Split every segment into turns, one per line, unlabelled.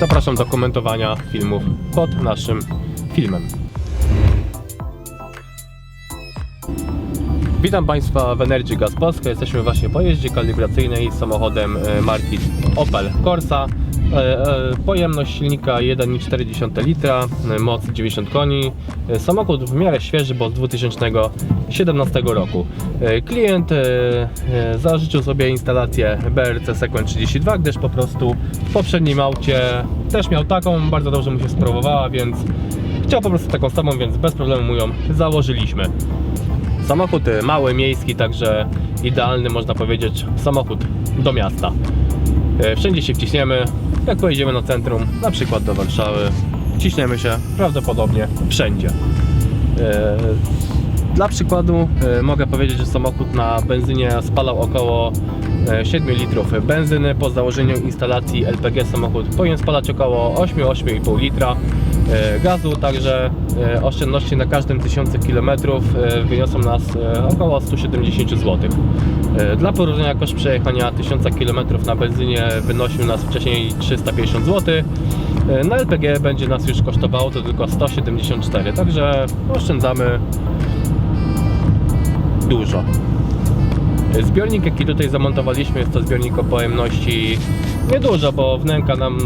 Zapraszam do komentowania filmów pod naszym filmem. Witam Państwa w Energy Gas Polska. Jesteśmy właśnie po jeździe kalibracyjnej samochodem e, marki Opel Corsa. E, e, Pojemność silnika 1,4 litra, moc 90 koni. Samochód w miarę świeży, bo z 2017 roku. Klient zażyczył sobie instalację BRC Sequent 32, gdyż po prostu w poprzednim aucie też miał taką, bardzo dobrze mu się sprawowała, więc chciał po prostu taką samą, więc bez problemu mu ją założyliśmy. Samochód y, mały, miejski, także idealny można powiedzieć samochód do miasta. E, Wszędzie się wciśniemy, jak pojedziemy na centrum, na przykład do Warszawy, wciśniemy się prawdopodobnie wszędzie. E, Dla przykładu mogę powiedzieć, że samochód na benzynie spalał około e, 7 litrów benzyny. Po założeniu instalacji LPG samochód powinien spalać około 8-8,5 litra gazu, także e, oszczędności na każdym 1000 km e, wyniosą nas e, około 170 zł. E, Dla porównania koszt przejechania 1000 km na benzynie wynosił nas wcześniej 350 zł. E, Na LPG będzie nas już kosztowało to tylko 174, także oszczędzamy dużo. Zbiornik jaki tutaj zamontowaliśmy jest to zbiornik o pojemności niedużo, bo wnęka nam,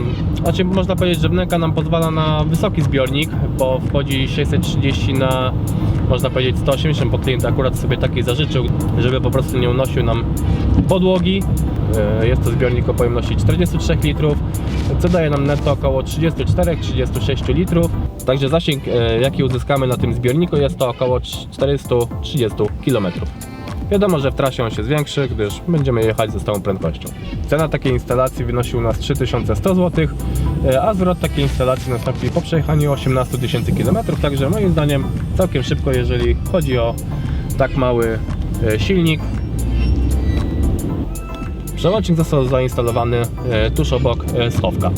znaczy można powiedzieć, że wnęka nam pozwala na wysoki zbiornik, bo wchodzi 630 na można powiedzieć 180, bo klient akurat sobie taki zażyczył, żeby po prostu nie unosił nam podłogi. E, Jest to zbiornik o pojemności 43 litrów, co daje nam netto około 34-36 litrów. Także zasięg e, jaki uzyskamy na tym zbiorniku jest to około 430 km. Wiadomo, że w trasie on się zwiększy, gdyż będziemy jechać ze stałą prędkością. Cena takiej instalacji wynosi u nas 3100 zł, e, a zwrot takiej instalacji nastąpi po przejechaniu 18 tysięcy km, także moim zdaniem całkiem szybko, jeżeli chodzi o tak mały e, silnik. Przełącznik został zainstalowany e, tuż obok schowka.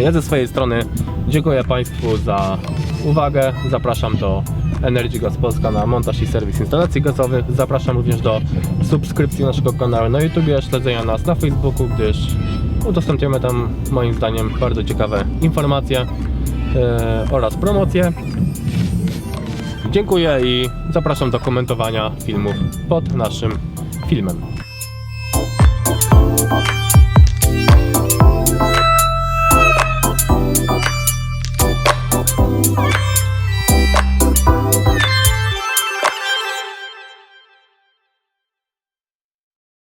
Ja ze swojej strony dziękuję Państwu za uwagę. Zapraszam do Energy Gas Polska na montaż i serwis instalacji gazowych. Zapraszam również do subskrypcji naszego kanału na YouTube, śledzenia nas na Facebooku, gdyż udostępniamy tam moim zdaniem bardzo ciekawe informacje e, oraz promocje. Dziękuję i zapraszam do komentowania filmów pod naszym filmem.